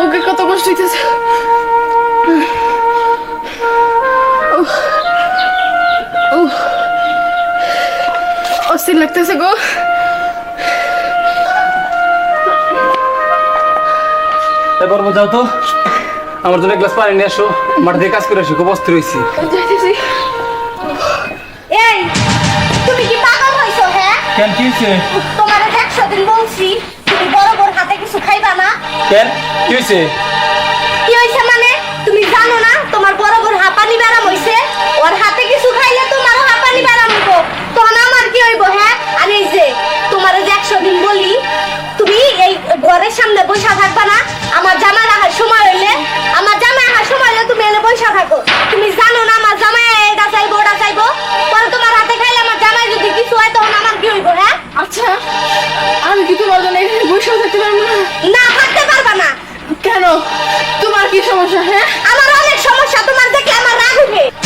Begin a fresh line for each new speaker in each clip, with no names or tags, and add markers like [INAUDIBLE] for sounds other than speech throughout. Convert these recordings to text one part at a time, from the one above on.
বুকে কত কষ্ট হইতেছে। অস্থির লাগতেছে গো।
এবার যাও তো। আমার জন্য গ্লাস পানি নিয়ে আসো। মাঠে দিয়ে কাজ করে আসি খুব অস্থির হয়েছি
তুমি কি পাগল হইছো হ্যাঁ?
কেন কি হয়েছে
তোমার একশো দিন বলছি তুমি বড় বড় হাতে কিছু খাইবা না
কেন? কি হয়েছে
কি হইছে মানে? তুমি জানো না তোমার বড় বড় হাঁপানি ব্যারাম হইছে? ওর হাতে কিছু খাইলে তোমারও হাঁপানি ব্যারাম হইব। তখন আমার কি হইব হ্যাঁ? আর এই যে তোমার যে একশো দিন বলি তুমি এই ঘরের সামনে বসে থাকবা না। আমার জামা রাখার সময় হইলে আমার জামা রাখার সময় হইলে তুমি এনে বসে থাকো। তুমি জানো না আমার জামাই এটা চাইব ওটা চাইব? পরে তোমার হাতে খাইলে আমার জামাই যদি কিছু হয় তখন আমার কি হইব হ্যাঁ?
আচ্ছা।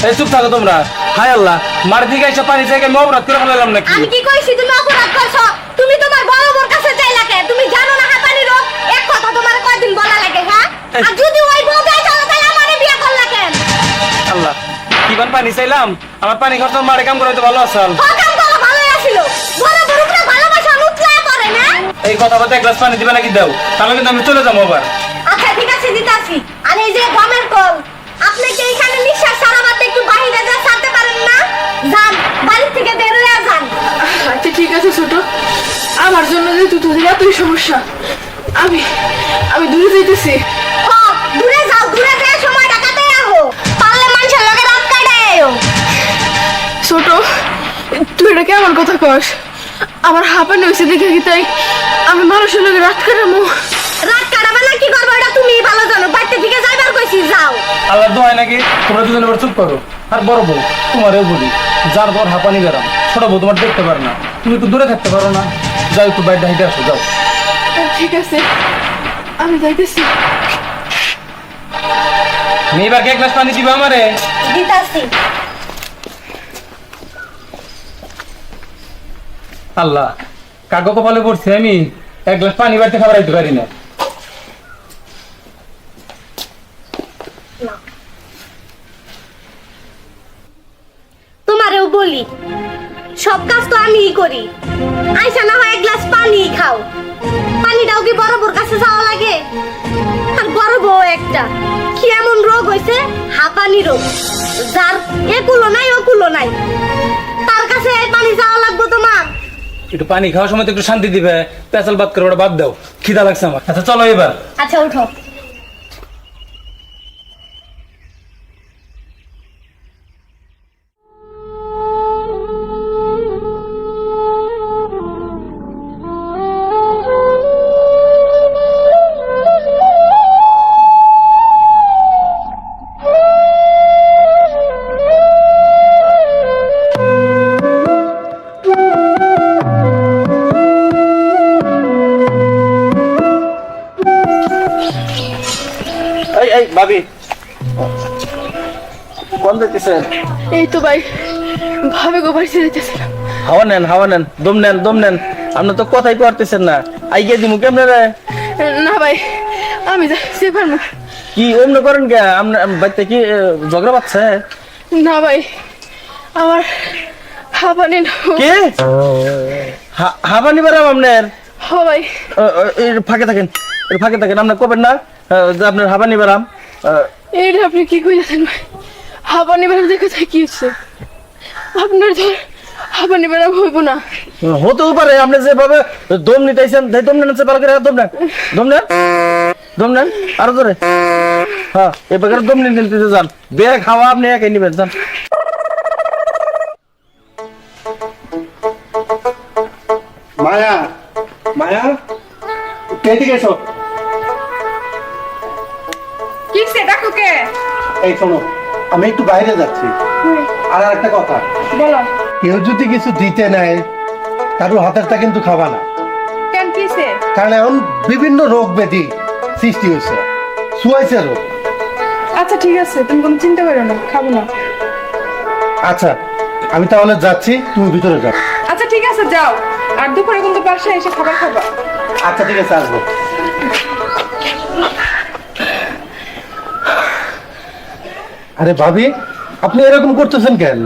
এই চুপ থাকো তোমরা। হাই আল্লাহ মাঠে থেকে এসে পানি থেকে আমি অপরাধ করে ফেলাম নাকি?
আমি কি কইছি তুমি অপরাধ করছ? তুমি তোমার বড় বোর কাছে চাইলা কে? তুমি জানো না হাঁপানি রোগ? এক কথা তোমার কয়দিন বলা লাগে হ্যাঁ? আর যদি ওই বউ দেয় তাহলে তাহলে আমারে বিয়ে করলা কেন?
আল্লাহ কি বান পানি চাইলাম? আমার পানি খরচ মারে কাম করে তো ভালো আসাল
হকাম করা ভালোই আছিল। বড় বড় উপরে ভালোবাসা উতলায় পড়ে না?
এই কথা বলতে এক গ্লাস পানি দিবে নাকি দাও? তাহলে কিন্তু আমি চলে যাব আবার।
আচ্ছা ঠিক আছে দিতাছি। আর এই যে গমের যান বাড়ি থেকে বের হয়ে যান।
আচ্ছা ঠিক আছে ছোট। আমার জন্য যেহেতু তোদের এতই সমস্যা আমি আমি দূরে যাইতেছি।
দূরে যাও দূরে যেয়ে সময়টা কাটাই আহো পারলে মানুষের লগে রাত কাটাই
ছোট তুই এটা কেমন কথা কস? আমার হাঁপানি হয়েছে দেখে কি তাই আমি মানুষের লোক রাত কাটামো
রাত কাটাবে না কি করবে এটা তুমি ভালো জানো। বাড়িতে দিকে যাইবার কইছি যাও।
আল্লাহ দোহাই নাকি তোমরা দুজনে চুপ করো? আর বড় বউ তোমারও বলি। যার দর হাঁপানি বেরাম ছোট বউ তোমার দেখতে পারে না। তুমি একটু দূরে থাকতে পারো না। যাও একটু বাইরে হাইটে আসো যাও।
ঠিক আছে। আমি যাইতেছি।
এক গ্লাস পানি দিবে আমারে?
দিতাছি।
আল্লাহ কাগো কপালে পড়ছি আমি এক গ্লাস পানি বাড়িতে খাবার আইতে পারি না।
করি? আইসা না হয় এক গ্লাস পানি খাও। পানিটাও কি বড় বড় কাছে যাওয়া লাগে? আর বড় বউ একটা। কি এমন রোগ হইছে? হাঁপানি রোগ। যার একুলো নাই ওকুলো নাই। তার কাছে এই পানি যাওয়া লাগবে তোমার
একটু পানি খাওয়ার সময় তো একটু শান্তি দিবে। পেঁচাল বাদ করে বাদ দাও। খিদা লাগছে আমার। আচ্ছা চলো এবার।
আচ্ছা উঠো।
ভাবি। কোন দিতেছেন
এই তো ভাই ভাবে গো বাড়িতে যাইতেছিলাম
হাওয়া নেন হাওয়া নেন দম নেন দম নেন। আপনি তো কথাই পারতেছেন না। আই গিয়ে দিমু কেমনে রে?
না ভাই আমি যাইতে পারব
কি অমনে করেন কে? আপনার বাড়িতে কি ঝগড়া পাচ্ছে
না ভাই আমার হাঁপানি না।
কে? হা- হাবা নিবার আপনার?
হ ভাই।
ফাঁকে থাকেন এর ফাঁকে থাকেন। আপনার কবেন না? যে আপনার হাবা নিবার
এইটা আপনি কি কইতেছেন ভাই? হাঁপানি বেড়া দেখে কি হচ্ছে আপনার ধর হাঁপানি বেড়া হইব না।
হতেও পারে আপনি যেভাবে দম নিতেছেন তাই দম নেন ভালো করে দম নেন। দম নেন দম নেন আরও ধরে হ্যাঁ এবার দম নিতে নিতে যান। বেগ খাওয়া আপনি একাই নিবেন যান।
মায়া মায়া? এদিকে এসো? এই শোনো আমি একটু বাইরে যাচ্ছি। আর একটা কথা।
বলো।
কেউ যদি কিছু দিতে নেয় কারোর হাতেরটা কিন্তু খাবা না।
কেন কিসে?
কারণ এখন বিভিন্ন রোগ ব্যাধি সৃষ্টি হয়েছে। শুয়াইছে রোগ।
আচ্ছা ঠিক আছে তুমি কোনো চিন্তা করো না খাব না।
আচ্ছা আমি তাহলে যাচ্ছি তুমি ভিতরে যাও।
আচ্ছা ঠিক আছে যাও। আর দুপুরে কিন্তু বাসায় এসে খাবার খাবা।
আচ্ছা ঠিক আছে আসব। আরে ভাবি আপনি এরকম করতেছেন কেন?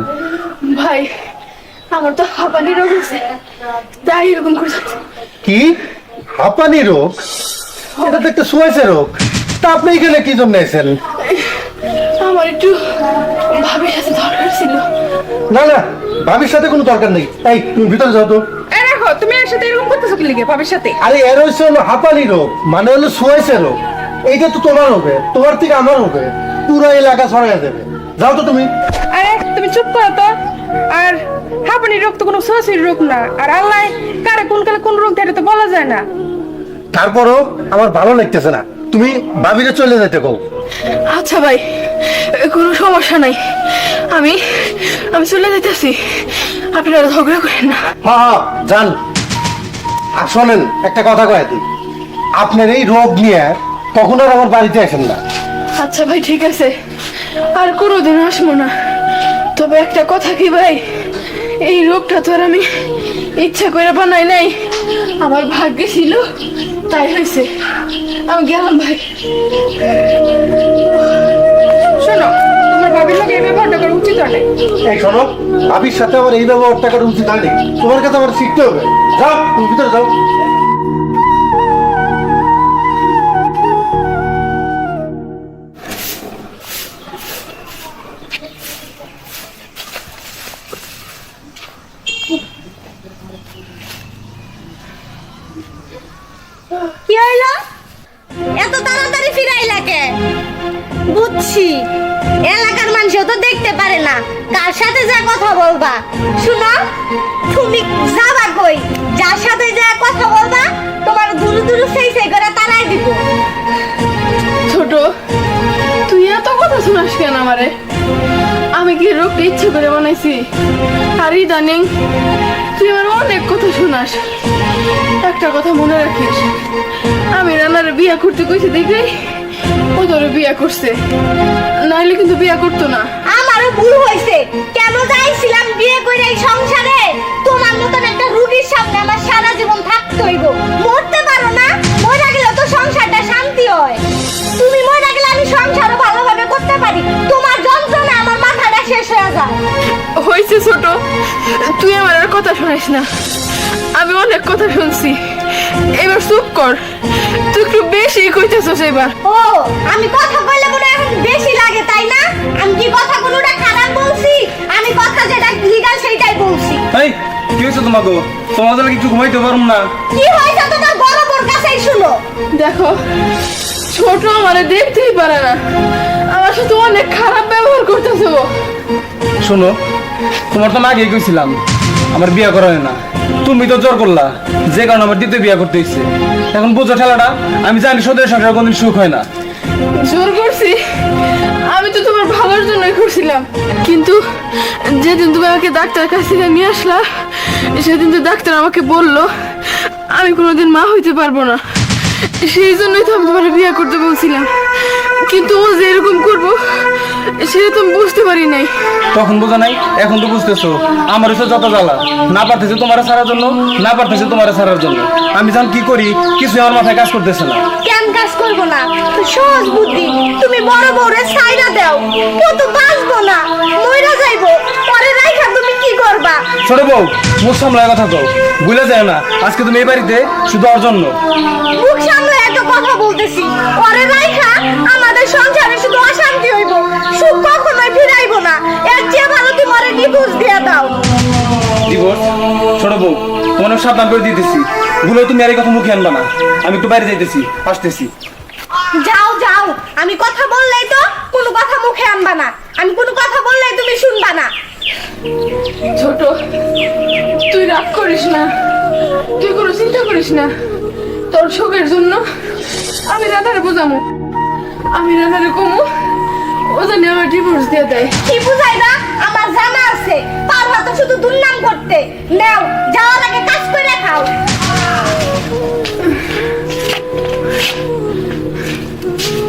ভাই আমার তো হাঁপানি রোগ আছে তাই এরকম করছে
কি? হাঁপানি রোগ? এটা তো একটা সুয়াইসে রোগ। তা আপনি এখানে কি জন্য এসেছেন
আমার একটু ভাবির সাথে দরকার ছিল।
না না ভাবির সাথে কোনো দরকার নেই। তাই তুমি ভিতরে যাও তো।
দেখো তুমি এর সাথে এরকম করতেছো কি লিগে ভাবির সাথে?
আরে এর হচ্ছে হলো হাঁপানি রোগ মানে হলো সুয়াইসে রোগ। এইটা তো তোমার হবে তোমার থেকে আমার হবে। পুরো এলাকা ছড়াইয়া দেবে। যাও তো তুমি।
আরে তুমি চুপ করো তো। আর হাঁপানি রোগ তো কোনো সরাসরি রোগ না। আর আল্লাহ কারে কোন কালে কোন রোগ ধরে তো বলা যায় না।
তারপরও আমার ভালো লাগতেছে না। তুমি ভাবিরে চলে যেতে কও।
আচ্ছা ভাই কোনো সমস্যা নাই। আমি আমি চলে যেতেছি আপনারা ঝগড়া করেন না।
হ্যাঁ হ্যাঁ যান। আর শোনেন একটা কথা কয়ে দিই। আপনার এই রোগ নিয়ে কখনো আর আমার বাড়িতে আসেন না।
আচ্ছা ভাই, ঠিক আছে। আর কোনোদিন আসব না। তবে একটা কথা কি ভাই, এই রোগটা তো আর আমি ইচ্ছা করে বানাই নাই। আমার ভাগ্যে ছিল, তাই হয়েছে। আমি গেলাম ভাই।
শোনো, তোমার ভাবির এই ব্যবহারটা করা উচিত হয়
এই শোনো, ভাবির সাথে আমার এই ব্যবহারটা করা উচিত হয়নি তোমার কাছে আমার শিখতে হবে। যাও, তুমি ভিতরে যাও।
যাবা কই? যার সাথে যা কথা বলবা তোমার দূর দূর সেই সেই করে তারাই দিব।
ছোট তুই এত কথা শোনাস কেন আমারে? আমি কি রোগটা ইচ্ছে করে বানাইছি? আর ইদানিং তুই আমার অনেক কথা শোনাস। একটা কথা মনে রাখিস আমি রানার বিয়া করতে কইছি দেখে ও ধরে বিয়া করছে। নাইলে কিন্তু বিয়া করতো না।
আমারও ভুল হয়েছে কেন যাইছিলাম বিয়ে করে এই সংসারে?
হয়েছে ছোট। তুই আমার আর কথা শোনাস না। আমি অনেক কথা শুনছি। এবার চুপ কর। তুই একটু বেশি কইতেছস এবার।
ও আমি কথা বললে মনে এখন বেশি লাগে তাই না? আমি কি কথা কোনোটা খারাপ বলছি? আমি কথা যেটা লিগাল সেইটাই বলছি।
এই কি হয়েছে তোমাকে? তোমাদের লাগে একটু ঘুমাইতে পারুম না।
কি হয়েছে তোমার বড় বোর কাছেই শুনো।
দেখো ছোট আমারে দেখতেই পারে না। আমার সাথে অনেক খারাপ ব্যবহার করতেছে
শোনো তোমার তো আমি আগে কইছিলাম, আমার বিয়ে করা হয় না। তুমি তো জোর করলা, যে কারণে আমার দ্বিতীয় বিয়ে করতে হচ্ছে এখন বুঝো ঠেলাটা, আমি জানি সদের সংসার কোনদিন সুখ হয় না।
জোর করছি? আমি তো তোমার ভালোর জন্যই করছিলাম। কিন্তু যেদিন তুমি আমাকে ডাক্তার কাছ নিয়ে আসলা, সেদিন তো ডাক্তার আমাকে বলল, আমি কোনোদিন মা হইতে পারব না। সেই জন্যই তো আমি তোমার বিয়ে করতে বলছিলাম। কিন্তু ও যে এরকম করব সেটা তো আমি বুঝতে পারি নাই।
তখন বোঝা নাই এখন তো বুঝতেছো। আমার হচ্ছে যত জ্বালা না পারতেছে তোমার ছাড়ার জন্য না পারতেছে তোমার ছাড়ার জন্য। আমি জান কি করি কিছু আমার মাথায় কাজ করতেছে না।
কেন কাজ করব না? সহজ বুদ্ধি তুমি বড় বড় সাইরা দাও। ও তো বাঁচবো না মইরা যাইবো পরে রাইখা কি করবা?
ছোট বউ মুখ সামলায় কথা কও। ভুলে যায় না আজকে তুমি এই বাড়িতে শুধু ওর জন্য।
মুখ সামনে এত কথা বলতেছি। পরে রাইখা আমাদের সংসারে শুধু অশান্তি হইব। সুখ কখনোই ফিরাইবো না। এর চেয়ে ভালো তুমি মরে নিখোঁজ দিয়া দাও?
দিবস ছোট বউ তোমার সাবধান করে দিতেছি। ভুলে তুমি আর এই কথা মুখে আনবা না। আমি একটু বাইরে যাইতেছি আসতেছি।
যাও যাও। আমি কথা বললেই তো কোনো কথা মুখে আনবা না। আমি কোনো কথা বললেই তুমি শুনবা না।
ছোট তুই রাগ করিস না। তুই কোনো চিন্তা করিস না। তোর শোকের জন্য আমি রাধারে বোঝামো। আমি রাধারে কমু ও জানি আমার ডিভোর্স দিয়ে দেয়।
কি বুঝাইবা আমার জানা আছে। পারবা তো শুধু দুর্নাম করতে। নাও যাওয়ার আগে কাজ করে খাও। [LAUGHS]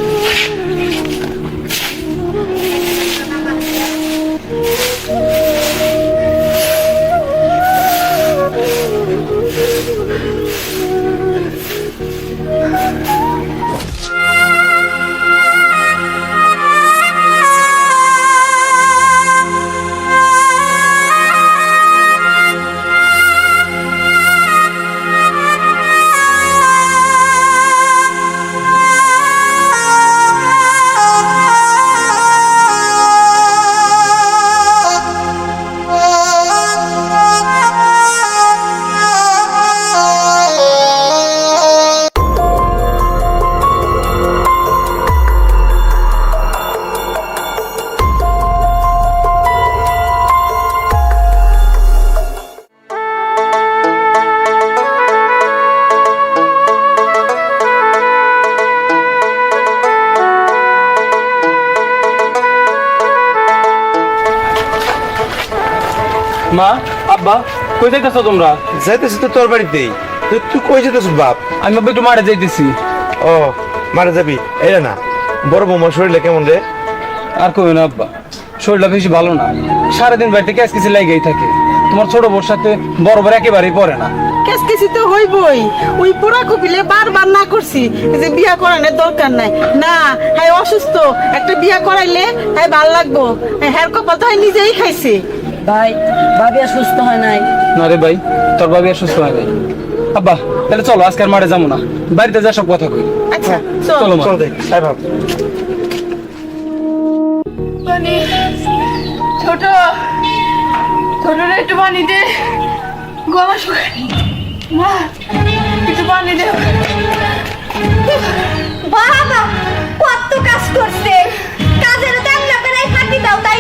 মা আব্বা কই যাইতেছো তোমরা?
যাইতেছি তো তোর বাড়িতেই। তো তুই কই যেতেছ বাপ?
আমি আব্বা একটু মাঠে যাইতেছি।
ও মারা যাবি? এটা না বড় বৌমার শরীরে কেমন রে?
আর কই না আব্বা শরীরটা বেশি ভালো না। সারাদিন বাড়িতে ক্যাস কিছু লাগেই থাকে। তোমার ছোট বোর সাথে বড় বড় একেবারেই পড়ে না।
কেসকেসি তো হইবই। ওই পোড়া কপিলে বারবার না করছি যে বিয়া করানোর দরকার নাই। না হ্যাঁ অসুস্থ একটা বিয়া করাইলে হ্যাঁ ভালো লাগবো। হ্যাঁ কপাল তো নিজেই খাইছে।
ভাই ভাবি আর সুস্থ হয় নাই।
না রে ভাই তোর বাবি আর সুস্থ হয় নাই। আব্বা তাহলে চলো আজকে আর মাঠে যাব না। বাড়িতে যা সব কথা কই।
আচ্ছা চল।
চলো
চল দেখ
পানি ছোট ছোট রে একটু পানি দে। গলা শুকায়। মা একটু পানি দে।
বাবা কত কাজ করছে। কাজের দাম না করে ফাঁকি দাও তাই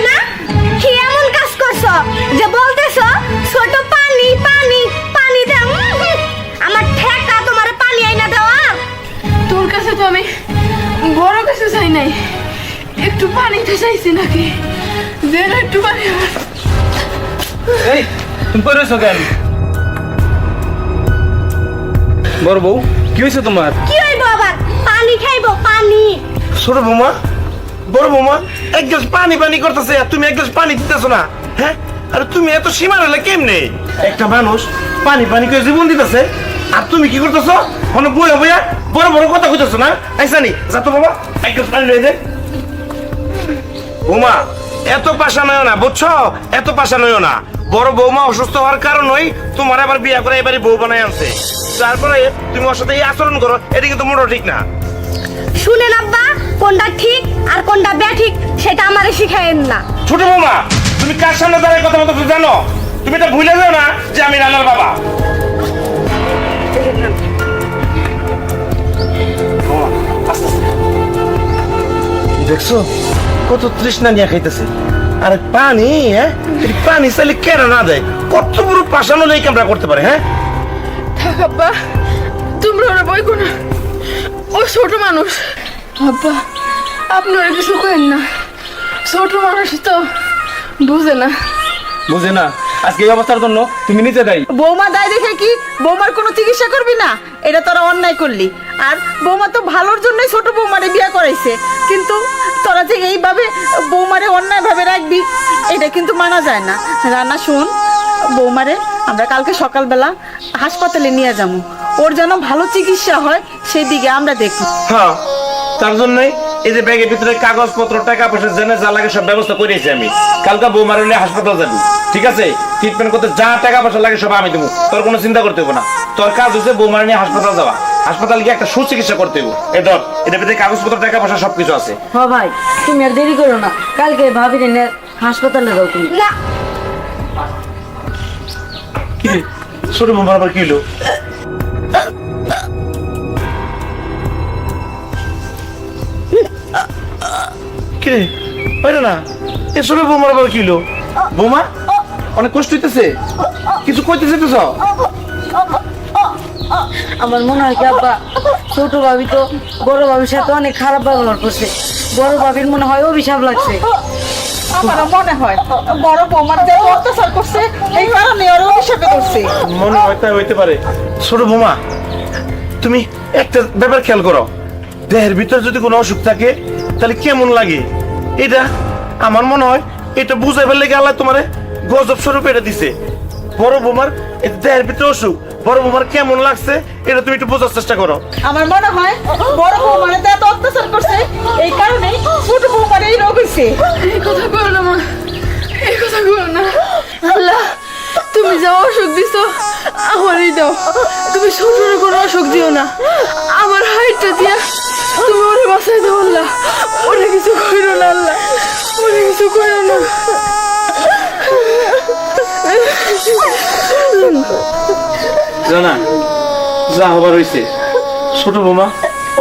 তুমি কেন? বড় বউ কি হয়েছে তোমার?
কি হইব আবার? পানি খাইবো পানি।
ছোট বৌমা বড় বৌমা এক গ্লাস পানি পানি করতেছে আর তুমি এক গ্লাস পানি দিতেছো না হ্যাঁ? আরে তুমি এত সীমা রইলে কেমনে? একটা মানুষ পানি পানি করে জীবন দিতেছে আর তুমি কি করতেছো? মানে বইয়া বইয়া বড় বড় কথা কইতেছো না? আইসানি যা তো বাবা এক গ্লাস পানি রয়ে দে। বৌমা এত পাশা নয় না বুঝছ? এত পাশা নয় না। বড় বৌমা অসুস্থ হওয়ার কারণই তোমার আবার বিয়া করে এবারে বউ বানাই আনছে। তারপরে তুমি ওর সাথে এই আচরণ করো এটা কিন্তু মোটেও ঠিক না।
শুনেন আব্বা কোনটা ঠিক আর কোনটা ব্যাঠিক সেটা আমারে শিখায়েন না।
ছোট বৌমা তুমি কার সামনে দাঁড়িয়ে কথা বলতে জানো? তুমি এটা ভুলে যাও না যে আমি রানার বাবা। দেখছ? কত তৃষ্ণা নিয়ে খাইতেছে। আর পানি হ্যাঁ? পানি চাইলে কেন না দেয়? কত বড় পাশানো নেই আমরা করতে পারে হ্যাঁ?
থাক আব্বা তোমরা ওরা বই না। ও ছোট মানুষ। আব্বা আপনি ওরা কিছু করেন না। ছোট মানুষ তো বুঝে না।
বুঝে না। আজকে এই অবস্থার জন্য তুমি নিচে দেয়।
বৌমা দায় দেখে কি? বৌমার কোনো চিকিৎসা করবি না? এটা তোরা অন্যায় করলি। আর বৌমা তো ভালোর জন্যই ছোট বৌমারে বিয়ে করাইছে। কিন্তু তোরা যে এইভাবে বৌমারে অন্যায়ভাবে রাখবি, এটা কিন্তু মানা যায় না। রান্না শুন, বৌমারে আমরা কালকে সকালবেলা হাসপাতালে নিয়ে যাব। ওর যেন ভালো চিকিৎসা হয় সেই দিকে আমরা দেখব।
হ্যাঁ তার জন্যই এই যে ব্যাগের ভিতরে কাগজপত্র, টাকা পয়সা জেনে যা লাগে সব ব্যবস্থা করেছি আমি। কালকে বউ মারলে হাসপাতাল যাবি, ঠিক আছে? ট্রিটমেন্ট করতে যা টাকা পয়সা লাগে সব আমি দেবো। তোর কোনো চিন্তা করতে হবে না। তোর কাজ হচ্ছে বউ মারা নিয়ে হাসপাতাল যাওয়া। হাসপাতাল গিয়ে একটা সুচিকিৎসা করতে হবে এ ধর এটার ভিতরে কাগজপত্র টাকা পয়সা সবকিছু আছে।
হ ভাই তুমি আর দেরি করো না। কালকে ভাবি রে হাসপাতালে যাও তুমি।
না।
কি রে? ছোট বউ কি হলো? কি রে? পাইলো না। এ ছোট বউ কি হলো? বৌমা অনেক কষ্ট হইতেছে। কিছু কইতে যেতেছ
আমার মনে হয় কি আব্বা ছোট ভাবি তো বড় ভাবির সাথে অনেক খারাপ ব্যবহার করছে। বড় ভাবির মনে হয় অভিশাপ লাগছে।
আমার মনে হয় বড় বৌমার যে অত্যাচার করছে এই কারণে ওর অভিশাপে করছে
মনে হয় তাই হইতে পারে। ছোট বোমা তুমি একটা ব্যাপার খেয়াল করো। দেহের ভিতরে যদি কোনো অসুখ থাকে তাহলে কেমন লাগে? এটা আমার মনে হয় এটা বুঝাইবার লেগে আল্লাহ তোমারে গজব স্বরূপ এটা দিছে। বড় বোমার দেহের ভিতরে অসুখ। বড় বোমার কেমন লাগছে এটা তুমি একটু বোঝার চেষ্টা করো।
আমার মনে হয় বড় বৌমারে যে এত অত্যাচার করছে এই কারণে ছোট বৌমার এই রোগ হয়েছে।
এই কথা করো না মা। এই কথা করো না। আল্লাহ তুমি যা অসুখ দিছো আমারই দাও। তুমি ছোটর কোনো অসুখ দিও না। আমার হাইটটা দিয়া তুমি ওরে বাঁচাই দাও আল্লাহ। ওরে কিছু করো না আল্লাহ। ওরে কিছু করো না।
জানা যা হবার হয়েছে ছোট বোমা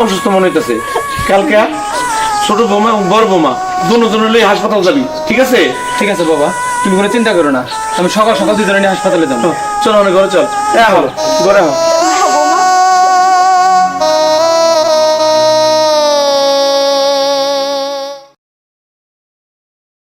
অসুস্থ মনে হইতেছে। কালকে ছোট বোমা এবং বড় বোমা দুজনে লই হাসপাতাল যাবি ঠিক আছে?
ঠিক আছে বাবা তুমি কোনো চিন্তা করো না। আমি সকাল সকাল দুজনে নিয়ে হাসপাতালে যাব।
চলো অনেক ঘরে চল। হ্যাঁ
চলো ঘরে হও